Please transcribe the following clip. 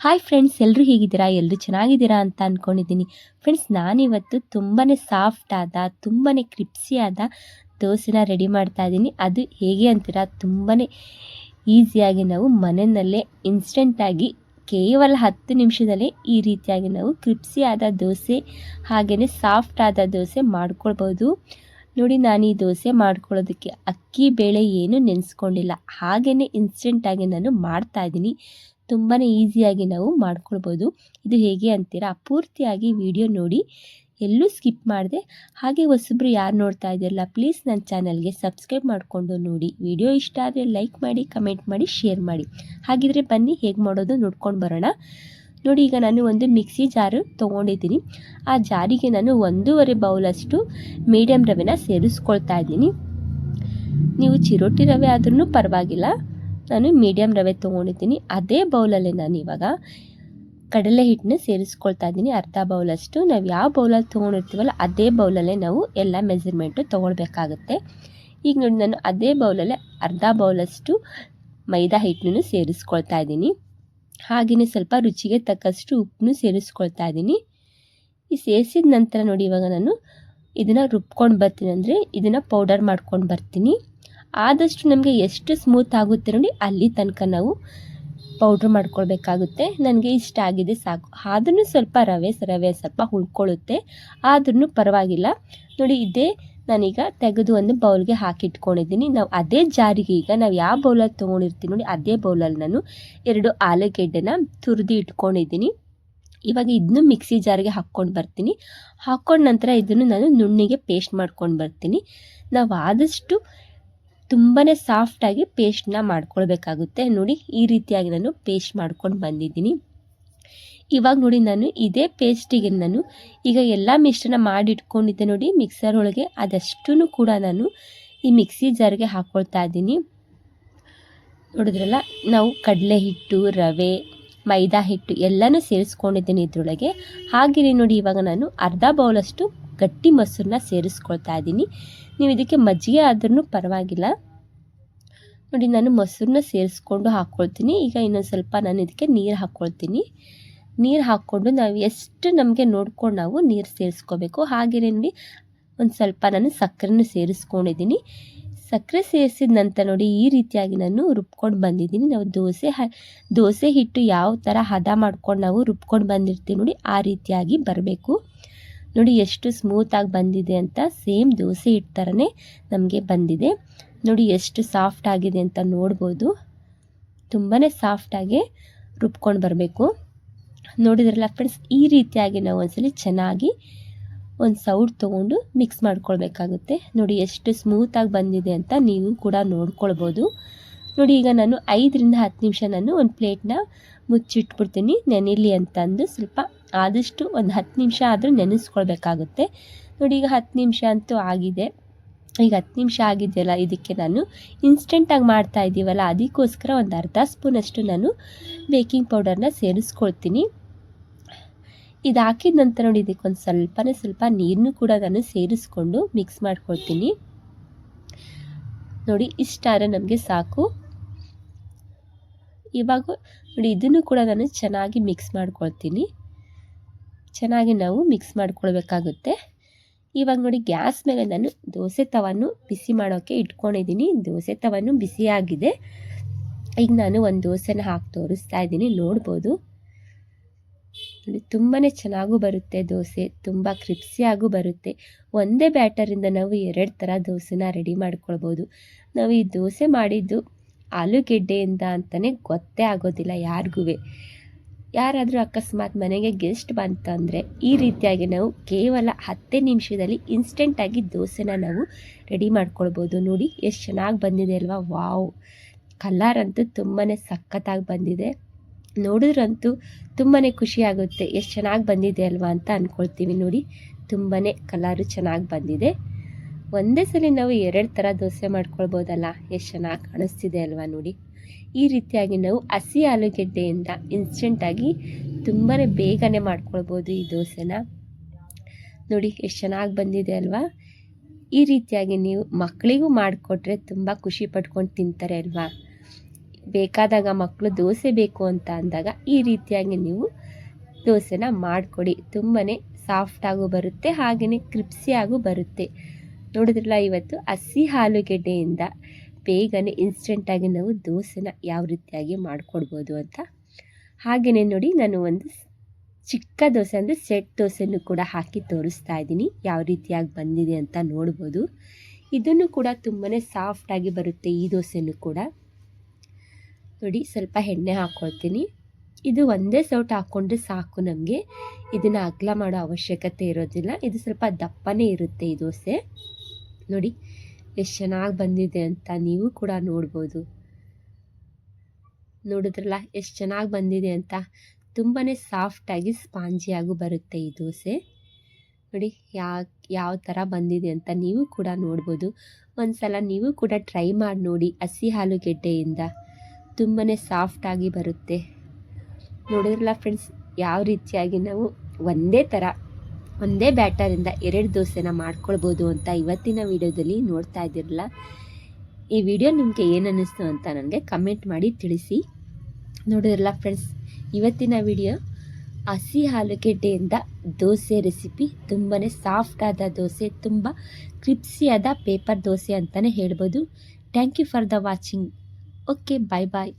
Hi friends ಎಲ್ಲರೂ ಹೇಗಿದ್ದೀರಾ? ಎಲ್ಲರೂ ಚೆನ್ನಾಗಿದ್ದೀರಾ ಅಂತ ಅಂದ್ಕೊಂಡಿದ್ದೀನಿ ಫ್ರೆಂಡ್ಸ್ ನಾನಿವತ್ತು ತುಂಬಾ ಸಾಫ್ಟ್ ಆದ ತುಂಬಾ ಕ್ರಿಪ್ಸಿ ಆದ ದೋಸೆನ ರೆಡಿ ಮಾಡ್ತಾ ಇದ್ದೀನಿ. ಅದು ಹೇಗೆ ಅಂತೀರಾ? ತುಂಬಾ ಈಸಿಯಾಗಿ ನಾವು ಮನೆಯಲ್ಲೇ ಇನ್ಸ್ಟೆಂಟಾಗಿ ಕೇವಲ ಹತ್ತು ನಿಮಿಷದಲ್ಲೇ ಈ ರೀತಿಯಾಗಿ ನಾವು ಕ್ರಿಪ್ಸಿಯಾದ ದೋಸೆ, ಹಾಗೆಯೇ ಸಾಫ್ಟ್ ಆದ ದೋಸೆ ಮಾಡ್ಕೊಳ್ಬೋದು. ನೋಡಿ, ನಾನು ಈ ದೋಸೆ ಮಾಡ್ಕೊಳ್ಳೋದಕ್ಕೆ ಅಕ್ಕಿ, ಬೇಳೆ ಏನು ನೆನೆಸ್ಕೊಂಡಿಲ್ಲ. ಹಾಗೆಯೇ ಇನ್ಸ್ಟೆಂಟಾಗಿ ನಾನು ಮಾಡ್ತಾ ಇದ್ದೀನಿ. ತುಂಬಾ ಈಸಿಯಾಗಿ ನಾವು ಮಾಡ್ಕೊಳ್ಬೋದು. ಇದು ಹೇಗೆ ಅಂತೀರಾ? ಪೂರ್ತಿಯಾಗಿ ವಿಡಿಯೋ ನೋಡಿ, ಎಲ್ಲೂ ಸ್ಕಿಪ್ ಮಾಡಿದೆ, ಹಾಗೆ ಹೊಸಬ್ರು ಯಾರು ನೋಡ್ತಾ ಇದ್ದೀರಲ್ಲ, ಪ್ಲೀಸ್ ನನ್ನ ಚಾನಲ್ಗೆ ಸಬ್ಸ್ಕ್ರೈಬ್ ಮಾಡಿಕೊಂಡು ನೋಡಿ. ವಿಡಿಯೋ ಇಷ್ಟ ಆದರೆ ಲೈಕ್ ಮಾಡಿ, ಕಮೆಂಟ್ ಮಾಡಿ, ಶೇರ್ ಮಾಡಿ. ಹಾಗಿದ್ರೆ ಬನ್ನಿ, ಹೇಗೆ ಮಾಡೋದು ನೋಡ್ಕೊಂಡು ಬರೋಣ. ನೋಡಿ, ಈಗ ನಾನು ಒಂದು ಮಿಕ್ಸಿ ಜಾರು ತೊಗೊಂಡಿದ್ದೀನಿ. ಆ ಜಾರಿಗೆ ನಾನು ಒಂದೂವರೆ ಬೌಲಷ್ಟು ಮೀಡಿಯಮ್ ರವೆನ ಸೇರಿಸ್ಕೊಳ್ತಾ ಇದ್ದೀನಿ. ನೀವು ಚಿರೋಟಿ ರವೆ ಆದ್ರೂ ಪರವಾಗಿಲ್ಲ. ನಾನು ಮೀಡಿಯಮ್ ರವೆ ತೊಗೊಂಡಿದ್ದೀನಿ. ಅದೇ ಬೌಲಲ್ಲೇ ನಾನು ಇವಾಗ ಕಡಲೆ ಹಿಟ್ಟನ್ನ ಸೇರಿಸ್ಕೊಳ್ತಾ ಇದ್ದೀನಿ. ಅರ್ಧ ಬೌಲಷ್ಟು. ನಾವು ಯಾವ ಬೌಲಲ್ಲಿ ತೊಗೊಂಡಿರ್ತೀವಲ್ಲ ಅದೇ ಬೌಲಲ್ಲೇ ನಾವು ಎಲ್ಲ ಮೆಜರ್ಮೆಂಟು ತೊಗೊಳ್ಬೇಕಾಗುತ್ತೆ. ಈಗ ನೋಡಿ ನಾನು ಅದೇ ಬೌಲಲ್ಲೇ ಅರ್ಧ ಬೌಲಷ್ಟು ಮೈದಾ ಹಿಟ್ಟನ್ನು ಸೇರಿಸ್ಕೊಳ್ತಾ ಇದ್ದೀನಿ. ಹಾಗೆಯೇ ಸ್ವಲ್ಪ ರುಚಿಗೆ ತಕ್ಕಷ್ಟು ಉಪ್ಪನ್ನು ಸೇರಿಸ್ಕೊಳ್ತಾ ಇದ್ದೀನಿ. ಈ ಸೇರಿಸಿದ ನಂತರ ನೋಡಿ ಇವಾಗ ನಾನು ಇದನ್ನು ರುಬ್ಕೊಂಡು ಬರ್ತೀನಿ ಅಂದರೆ ಇದನ್ನು ಪೌಡರ್ ಮಾಡ್ಕೊಂಡು ಬರ್ತೀನಿ. ಆದಷ್ಟು ನಮಗೆ ಎಷ್ಟು ಸ್ಮೂತ್ ಆಗುತ್ತೆ ನೋಡಿ, ಅಲ್ಲಿ ತನಕ ನಾವು ಪೌಡ್ರ್ ಮಾಡ್ಕೊಳ್ಬೇಕಾಗುತ್ತೆ. ನನಗೆ ಇಷ್ಟ ಆಗಿದೆ ಸಾಕು. ಆದ್ರೂ ಸ್ವಲ್ಪ ರವೆ ರವೆ ಸ್ವಲ್ಪ ಉಳ್ಕೊಳ್ಳುತ್ತೆ ಆದ್ರೂ ಪರವಾಗಿಲ್ಲ. ನೋಡಿ, ಇದೇ ನಾನೀಗ ತೆಗೆದು ಒಂದು ಬೌಲ್ಗೆ ಹಾಕಿಟ್ಕೊಂಡಿದ್ದೀನಿ. ನಾವು ಅದೇ ಜಾರಿಗೆ ಈಗ ನಾವು ಯಾವ ಬೌಲಲ್ಲಿ ತೊಗೊಂಡಿರ್ತೀವಿ ನೋಡಿ, ಅದೇ ಬೌಲಲ್ಲಿ ನಾನು ಎರಡು ಆಲೂಗೆಡ್ಡೆನ ತುರಿದು ಇಟ್ಕೊಂಡಿದ್ದೀನಿ. ಇವಾಗ ಇದನ್ನು ಮಿಕ್ಸಿ ಜಾರಿಗೆ ಹಾಕ್ಕೊಂಡು ಬರ್ತೀನಿ. ಹಾಕ್ಕೊಂಡ ನಂತರ ಇದನ್ನು ನಾನು ನುಣ್ಣಿಗೆ ಪೇಸ್ಟ್ ಮಾಡ್ಕೊಂಡು ಬರ್ತೀನಿ. ನಾವು ಆದಷ್ಟು ತುಂಬಾ ಸಾಫ್ಟಾಗಿ ಪೇಸ್ಟ್ನ ಮಾಡ್ಕೊಳ್ಬೇಕಾಗುತ್ತೆ. ನೋಡಿ, ಈ ರೀತಿಯಾಗಿ ನಾನು ಪೇಸ್ಟ್ ಮಾಡ್ಕೊಂಡು ಬಂದಿದ್ದೀನಿ. ಇವಾಗ ನೋಡಿ ನಾನು ಇದೇ ಪೇಸ್ಟಿಗೆ ನಾನು ಈಗ ಎಲ್ಲ ಮಿಶ್ರಣ ಮಾಡಿಟ್ಕೊಂಡಿದ್ದೆ ನೋಡಿ ಮಿಕ್ಸರ್ ಒಳಗೆ. ಅದಷ್ಟು ಕೂಡ ನಾನು ಈ ಮಿಕ್ಸಿ ಜಾರ್ಗೆ ಹಾಕ್ಕೊಳ್ತಾ ಇದ್ದೀನಿ. ನೋಡಿದ್ರಲ್ಲ, ನಾವು ಕಡಲೆ ಹಿಟ್ಟು, ರವೆ, ಮೈದಾ ಹಿಟ್ಟು ಎಲ್ಲನೂ ಸೇರಿಸ್ಕೊಂಡಿದ್ದೀನಿ ಇದರೊಳಗೆ. ಹಾಗೆಯೇ ನೋಡಿ, ಇವಾಗ ನಾನು ಅರ್ಧ ಬೌಲಷ್ಟು ಗಟ್ಟಿ ಮೊಸರನ್ನ ಸೇರಿಸ್ಕೊಳ್ತಾ ಇದ್ದೀನಿ. ನೀವು ಇದಕ್ಕೆ ಮಜ್ಜಿಗೆ ಆದ್ರೂ ಪರವಾಗಿಲ್ಲ. ನೋಡಿ, ನಾನು ಮೊಸರನ್ನ ಸೇರಿಸ್ಕೊಂಡು ಹಾಕ್ಕೊಳ್ತೀನಿ ಈಗ ಇನ್ನೊಂದು ಸ್ವಲ್ಪ ನಾನು ಇದಕ್ಕೆ ನೀರು ಹಾಕ್ಕೊಳ್ತೀನಿ ನೀರು ಹಾಕ್ಕೊಂಡು ನಾವು ಎಷ್ಟು ನಮಗೆ ನೋಡ್ಕೊಂಡು ನಾವು ನೀರು ಸೇರಿಸ್ಕೋಬೇಕು. ಹಾಗೆಯೇ ನೋಡಿ, ಒಂದು ಸ್ವಲ್ಪ ನಾನು ಸಕ್ಕರೆನ ಸೇರಿಸ್ಕೊಂಡಿದ್ದೀನಿ. ಸಕ್ಕರೆ ಸೇರಿಸಿದ ನಂತರ ನೋಡಿ, ಈ ರೀತಿಯಾಗಿ ನಾನು ರುಬ್ಕೊಂಡು ಬಂದಿದ್ದೀನಿ. ನಾವು ದೋಸೆ ಹ, ದೋಸೆ ಹಿಟ್ಟು ಯಾವ ಥರ ಹದ ಮಾಡ್ಕೊಂಡು ನಾವು ರುಬ್ಕೊಂಡು ಬಂದಿರ್ತೀವಿ ನೋಡಿ, ಆ ರೀತಿಯಾಗಿ ಬರಬೇಕು. ನೋಡಿ, ಎಷ್ಟು ಸ್ಮೂತಾಗಿ ಬಂದಿದೆ ಅಂತ ಸೇಮ್ ದೋಸೆ ಹಿಟ್ಟು ಥರನೇ ನಮಗೆ ಬಂದಿದೆ. ನೋಡಿ ಎಷ್ಟು ಸಾಫ್ಟ್ ಆಗಿದೆ ಅಂತ ನೋಡ್ಬೋದು. ತುಂಬಾ ಸಾಫ್ಟಾಗಿ ರುಬ್ಕೊಂಡು ಬರಬೇಕು. ನೋಡಿದ್ರಲ್ಲ ಫ್ರೆಂಡ್ಸ್ ಈ ರೀತಿಯಾಗಿ ನಾವು ಒಂದ್ಸಲ ಚೆನ್ನಾಗಿ ಒಂದು ಸೌಟ್ ತೊಗೊಂಡು ಮಿಕ್ಸ್ ಮಾಡ್ಕೊಳ್ಬೇಕಾಗುತ್ತೆ. ನೋಡಿ ಎಷ್ಟು ಸ್ಮೂತಾಗಿ ಬಂದಿದೆ ಅಂತ ನೀವು ಕೂಡ ನೋಡ್ಕೊಳ್ಬೋದು. ನೋಡಿ ಈಗ ನಾನು ಐದರಿಂದ ಹತ್ತು ನಿಮಿಷ ನಾನು ಒಂದು ಪ್ಲೇಟ್ನ ಮುಚ್ಚಿಟ್ಬಿಡ್ತೀನಿ. ನೆನಿಲಿ ಅಂತಂದು ಸ್ವಲ್ಪ ಆದಷ್ಟು ಒಂದು ಹತ್ತು ನಿಮಿಷ ಆದರೂ ನೆನೆಸ್ಕೊಳ್ಬೇಕಾಗುತ್ತೆ. ನೋಡಿ ಈಗ ಹತ್ತು ನಿಮಿಷ ಅಂತೂ ಆಗಿದೆ. ಈಗ ಹತ್ತು ನಿಮಿಷ ಆಗಿದೆಯಲ್ಲ, ಇದಕ್ಕೆ ನಾನು ಇನ್ಸ್ಟೆಂಟಾಗಿ ಮಾಡ್ತಾ ಇದ್ದೀವಲ್ಲ ಅದಕ್ಕೋಸ್ಕರ ಒಂದು ಅರ್ಧ ಸ್ಪೂನಷ್ಟು ನಾನು ಬೇಕಿಂಗ್ ಪೌಡರ್ನ ಸೇರಿಸ್ಕೊಳ್ತೀನಿ. ಇದು ಹಾಕಿದ ನಂತರ ನೋಡಿ, ಇದಕ್ಕೆ ಒಂದು ಸ್ವಲ್ಪನೇ ಸ್ವಲ್ಪ ನೀರನ್ನು ಕೂಡ ನಾನು ಸೇರಿಸ್ಕೊಂಡು ಮಿಕ್ಸ್ ಮಾಡ್ಕೊಳ್ತೀನಿ. ನೋಡಿ ಇಷ್ಟಾದ್ರೆ ನಮಗೆ ಸಾಕು. ಇವಾಗ ನೋಡಿ, ಇದನ್ನು ಕೂಡ ನಾನು ಚೆನ್ನಾಗಿ ಮಿಕ್ಸ್ ಮಾಡ್ಕೊಳ್ತೀನಿ. ಚೆನ್ನಾಗಿ ನಾವು ಮಿಕ್ಸ್ ಮಾಡ್ಕೊಳ್ಬೇಕಾಗುತ್ತೆ. ಇವಾಗ ನೋಡಿ ಗ್ಯಾಸ್ ಮೇಲೆ ನಾನು ದೋಸೆ ತವನ್ನು ಬಿಸಿ ಮಾಡೋಕ್ಕೆ ಇಟ್ಕೊಂಡಿದ್ದೀನಿ. ದೋಸೆ ತವನ್ನು ಬಿಸಿಯಾಗಿದೆ. ಈಗ ನಾನು ಒಂದು ದೋಸೆನ ಹಾಕಿ ತೋರಿಸ್ತಾ ಇದ್ದೀನಿ. ನೋಡ್ಬೋದು. ನೋಡಿ ತುಂಬಾ ಚೆನ್ನಾಗೂ ಬರುತ್ತೆ ದೋಸೆ. ತುಂಬ ಕ್ರಿಪ್ಸಿಯಾಗೂ ಬರುತ್ತೆ. ಒಂದೇ ಬ್ಯಾಟರಿಂದ ನಾವು ಎರಡು ಥರ ದೋಸೆನ ರೆಡಿ ಮಾಡ್ಕೊಳ್ಬೋದು. ನಾವು ಈ ದೋಸೆ ಮಾಡಿದ್ದು ಆಲೂಗೆಡ್ಡೆಯಿಂದ ಅಂತಲೇ ಗೊತ್ತೇ ಆಗೋದಿಲ್ಲ ಯಾರಿಗೂ ಯಾರಾದರೂ ಅಕಸ್ಮಾತ್ ಮನೆಗೆ ಗೆಸ್ಟ್ ಬಂತಂದರೆ ಈ ರೀತಿಯಾಗಿ ನಾವು ಕೇವಲ ಹತ್ತೇ ನಿಮಿಷದಲ್ಲಿ ಇನ್ಸ್ಟೆಂಟಾಗಿ ದೋಸೆನ ನಾವು ರೆಡಿ ಮಾಡ್ಕೊಳ್ಬೋದು. ನೋಡಿ, ಎಷ್ಟು ಚೆನ್ನಾಗಿ ಬಂದಿದೆ ಅಲ್ವಾ? ವಾವ್! ಕಲರ್ ಅಂತೂ ತುಂಬಾ ಸಖತ್ತಾಗಿ ಬಂದಿದೆ. ನೋಡಿದ್ರಂತೂ ತುಂಬಾ ಖುಷಿಯಾಗುತ್ತೆ ಎಷ್ಟು ಚೆನ್ನಾಗಿ ಬಂದಿದೆ ಅಲ್ವಾ ಅಂತ ಅಂದ್ಕೊಳ್ತೀವಿ ನೋಡಿ ತುಂಬಾ ಕಲರು ಚೆನ್ನಾಗಿ ಬಂದಿದೆ. ಒಂದೇ ಸಲ ನಾವು ಎರಡು ಥರ ದೋಸೆ ಮಾಡ್ಕೊಳ್ಬೋದಲ್ಲ? ಎಷ್ಟು ಚೆನ್ನಾಗಿ ಕಾಣಿಸ್ತಿದೆ ಅಲ್ವಾ ನೋಡಿ. ಈ ರೀತಿಯಾಗಿ ನಾವು ಹಸಿ ಆಲೂಗೆಡ್ಡೆಯಿಂದ ಇನ್ಸ್ಟೆಂಟಾಗಿ ತುಂಬಾ ಬೇಗನೆ ಮಾಡ್ಕೊಳ್ಬೋದು ಈ ದೋಸೆನ. ನೋಡಿ ಎಷ್ಟು ಚೆನ್ನಾಗಿ ಬಂದಿದೆ ಅಲ್ವಾ? ಈ ರೀತಿಯಾಗಿ ನೀವು ಮಕ್ಕಳಿಗೂ ಮಾಡಿಕೊಟ್ರೆ ತುಂಬ ಖುಷಿ ಪಟ್ಕೊಂಡು ತಿಂತಾರೆ ಅಲ್ವಾ? ಬೇಕಾದಾಗ ಮಕ್ಕಳು ದೋಸೆ ಬೇಕು ಅಂತ ಅಂದಾಗ ಈ ರೀತಿಯಾಗಿ ನೀವು ದೋಸೆನ ಮಾಡಿಕೊಡಿ. ತುಂಬಾ ಸಾಫ್ಟಾಗೂ ಬರುತ್ತೆ ಹಾಗೆಯೇ ಕ್ರಿಪ್ಸಿಯಾಗೂ ಬರುತ್ತೆ. ನೋಡಿದ್ರಲ್ಲ ಇವತ್ತು? ಹಸಿ ಆಲೂಗೆಡ್ಡೆಯಿಂದ ಬೇಗನೆ ಇನ್ಸ್ಟೆಂಟಾಗಿ ನಾವು ದೋಸೆನ ಯಾವ ರೀತಿಯಾಗಿ ಮಾಡಿಕೊಡ್ಬೋದು ಅಂತ. ಹಾಗೆಯೇ ನೋಡಿ ನಾನು ಒಂದು ಚಿಕ್ಕ ದೋಸೆ ಅಂದರೆ ಸೆಟ್ ದೋಸೆನೂ ಕೂಡ ಹಾಕಿ ತೋರಿಸ್ತಾ ಇದ್ದೀನಿ. ಯಾವ ರೀತಿಯಾಗಿ ಬಂದಿದೆ ಅಂತ ನೋಡ್ಬೋದು. ಇದನ್ನು ಕೂಡ ತುಂಬಾ ಸಾಫ್ಟಾಗಿ ಬರುತ್ತೆ ಈ ದೋಸೆನೂ ಕೂಡ. ನೋಡಿ ಸ್ವಲ್ಪ ಎಣ್ಣೆ ಹಾಕ್ಕೊಳ್ತೀನಿ ಇದು ಒಂದೇ ಸೌಟ್ ಹಾಕ್ಕೊಂಡ್ರೆ ಸಾಕು ನಮಗೆ. ಇದನ್ನು ಅಗಲ ಮಾಡೋ ಅವಶ್ಯಕತೆ ಇರೋದಿಲ್ಲ. ಇದು ಸ್ವಲ್ಪ ದಪ್ಪನೇ ಇರುತ್ತೆ ಈ ದೋಸೆ. ನೋಡಿ, ಎಷ್ಟು ಚೆನ್ನಾಗಿ ಬಂದಿದೆ ಅಂತ ನೀವು ಕೂಡ ನೋಡ್ಬೋದು. ನೋಡಿದ್ರಲ್ಲ, ಎಷ್ಟು ಚೆನ್ನಾಗಿ ಬಂದಿದೆ ಅಂತ. ತುಂಬಾ ಸಾಫ್ಟಾಗಿ ಸ್ಪಾಂಜಿಯಾಗೂ ಬರುತ್ತೆ ಈ ದೋಸೆ. ನೋಡಿ ಯಾ ಯಾವ ಥರ ಬಂದಿದೆ ಅಂತ ನೀವು ಕೂಡ ನೋಡ್ಬೋದು. ಒಂದು ಸಲ ನೀವು ಕೂಡ ಟ್ರೈ ಮಾಡಿ ನೋಡಿ, ಹಸಿ ಆಲೂಗೆಡ್ಡೆಯಿಂದ ತುಂಬಾ ಸಾಫ್ಟಾಗಿ ಬರುತ್ತೆ. ನೋಡಿದ್ರಲ್ಲ ಫ್ರೆಂಡ್ಸ್, ಯಾವ ರೀತಿಯಾಗಿ ನಾವು ಒಂದೇ ಥರ ಒಂದೇ ಬ್ಯಾಟರಿಂದ ಎರಡು ದೋಸೆನ ಮಾಡ್ಕೊಳ್ಬೋದು ಅಂತ ಇವತ್ತಿನ ವಿಡಿಯೋದಲ್ಲಿ ನೋಡ್ತಾ ಇದ್ದಿರಲ್ಲ. ಈ ವಿಡಿಯೋ ನಿಮಗೆ ಏನು ಅನ್ನಿಸ್ತು ಅಂತ ನನಗೆ ಕಮೆಂಟ್ ಮಾಡಿ ತಿಳಿಸಿ. ನೋಡಿದ್ರಲ್ಲ ಫ್ರೆಂಡ್ಸ್ ಇವತ್ತಿನ ವಿಡಿಯೋ ಹಸಿ ಆಲೂಗೆಡ್ಡೆಯಿಂದ ದೋಸೆ ರೆಸಿಪಿ ತುಂಬಾ ಸಾಫ್ಟಾದ ದೋಸೆ, ತುಂಬ ಕ್ರಿಪ್ಸಿಯಾದ ಪೇಪರ್ ದೋಸೆ ಅಂತಲೇ ಹೇಳ್ಬೋದು. Thank you for the watching okay bye bye